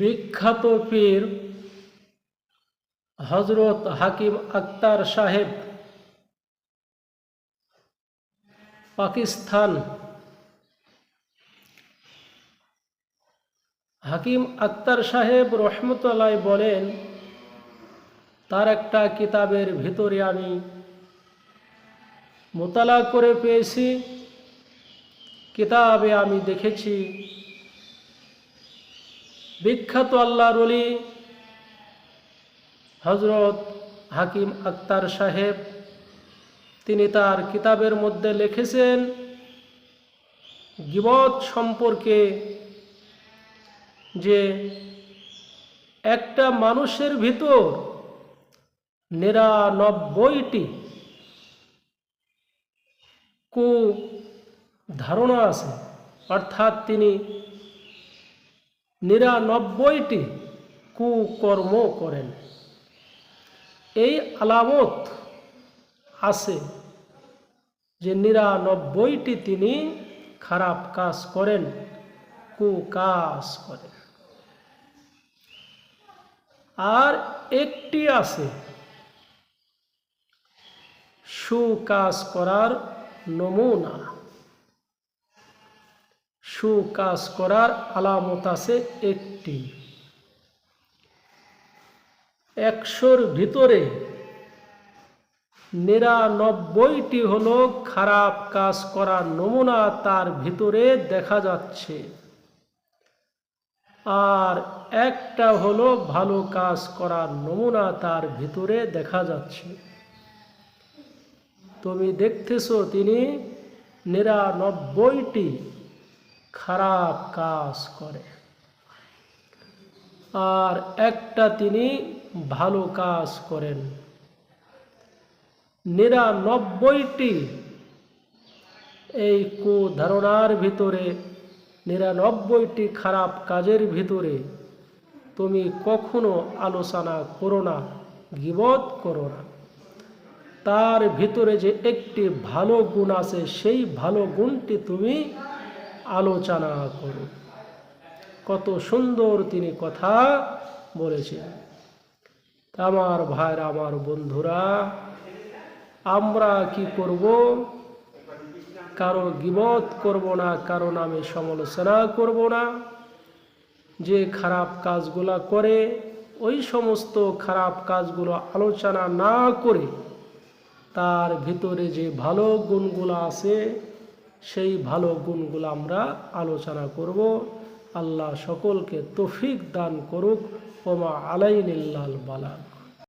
বিখ্যাত পীর হজরত হাকিম আক্তার সাহেব, পাকিস্তান। হাকিম আক্তার সাহেব রহমতুল্লাহ বলেন, তার একটা কিতাবের ভিতরে আমি মোতালা করে পেয়েছি। কিতাবে আমি দেখেছি বিখ্যাত আল্লাহর অলি হজরত হাকিম আক্তার সাহেব, তিনি তার কিতাবের মধ্যে লিখেছেন, গিবত সম্পর্কে যে একটা মানুষের ভিতর নিরানব্বইটি কু ধারণা আছে, অর্থাৎ তিনি নিরানব্বইটি কুকর্ম করেন। এই আলামত আছে যে নিরানব্বইটি তিনি খারাপ কাজ করেন কুকাজ করেন। আর একটি আছে সুকাজ করার নমুনা। সুকাজ করার আলামত আছে একটি। একশোর ভিতরে নিরানব্বইটি হলো খারাপ কাজ করার নমুনা তার ভিতরে দেখা যাচ্ছে। আর একটা হলো ভালো কাজ করার নমুনা তার ভিতরে দেখা যাচ্ছে। তুমি দেখতেছো তিনি নিরানব্বইটি খারাপ কাজ করে। আর একটা তিনি ভালো কাজ করেন। নিরানব্বইটি এই কুধারণার ভিতরে, নিরানব্বইটি খারাপ কাজের ভিতরে তুমি কখনো আলোচনা করো না, গিবত করো না। তার ভিতরে যে একটি ভালো গুণ আছে, সেই ভালো গুণটি তুমি আলোচনা করো কত সুন্দর তিনি কথা বলেছেন। আমার ভাইরা, আমার বন্ধুরা, আমরা কি করব? কারও গিবত করব না, কারও নামে সমালোচনা করব না। যে খারাপ কাজগুলা করে, ওই সমস্ত খারাপ কাজগুলো আলোচনা না করে, তার ভিতরে যে ভালো গুণগুলো আছে সেই ভালো গুণগুলো আমরা আলোচনা করব। আল্লাহ সকলকে তফিক দান করুক। ওমা আলাইনিল্লাল বালাক।